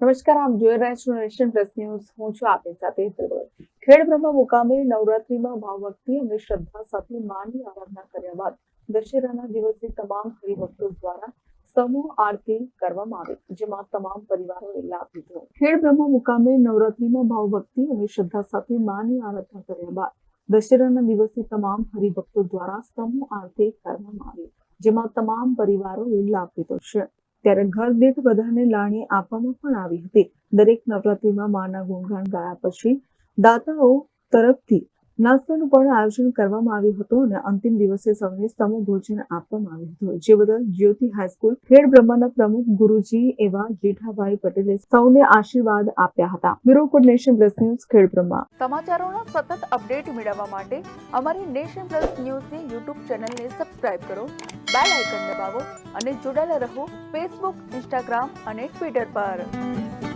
નમસ્કાર, આપ જોઈ રહ્યા છો નેશન પ્લસ ન્યૂઝ. હું છું આપની સાથે હેતલ ભગત. ખેડ બ્રહ્મા મુકામે નવરાત્રીમાં ભાવભક્તિ અને શ્રદ્ધા સાથે માની આરાધના કર્યા બાદ દશેરાના દિવસે તમામ હરિભક્તો દ્વારા સમૂહ આરતી કરવામાં આવી, જેમાં તમામ પરિવારોએ લાભ લીધો. ખેડ બ્રહ્મા મુકામે નવરાત્રીમાં ભાવભક્તિ અને શ્રદ્ધા સાથે માની આરાધના કર્યા બાદ દશેરાના દિવસે તમામ હરિભક્તો દ્વારા સમૂહ આરતી કરવામાં આવી, જેમાં તમામ પરિવારોએ લાભ લીધો છે. ત્યારે ઘર દીઠ બધાને લાણી આપવામાં પણ આવી હતી. દરેક નવરાત્રીમાં માના ગુણગાન ગાયા પછી દાતાઓ તરફથી નાસ્તાનું પણ આયોજન કરવામાં આવ્યું હતું અને અંતિમ દિવસે સૌને સમૂહ ભોજન આપવામાં આવ્યું હતું. જે બદલ જ્યોતિ હાઈસ્કૂલ ખેડ બ્રહ્માના પ્રમુખ ગુરુજી એવા જેઠાભાઈ પટેલે સૌને આશીર્વાદ આપ્યા હતા. Bureau for nation plus news Khed Brahma. સમાચારોના સતત અપડેટ મેળવવા માટે અમારી નેશન પ્લસ ન્યૂઝની યુટ્યુબ ચેનલને સબસ્ક્રાઇબ કરો, બેલ આઇકન દબાવો અને જોડાયેલા રહો ફેસબુક, ઇન્સ્ટાગ્રામ અને ટ્વિટર પર.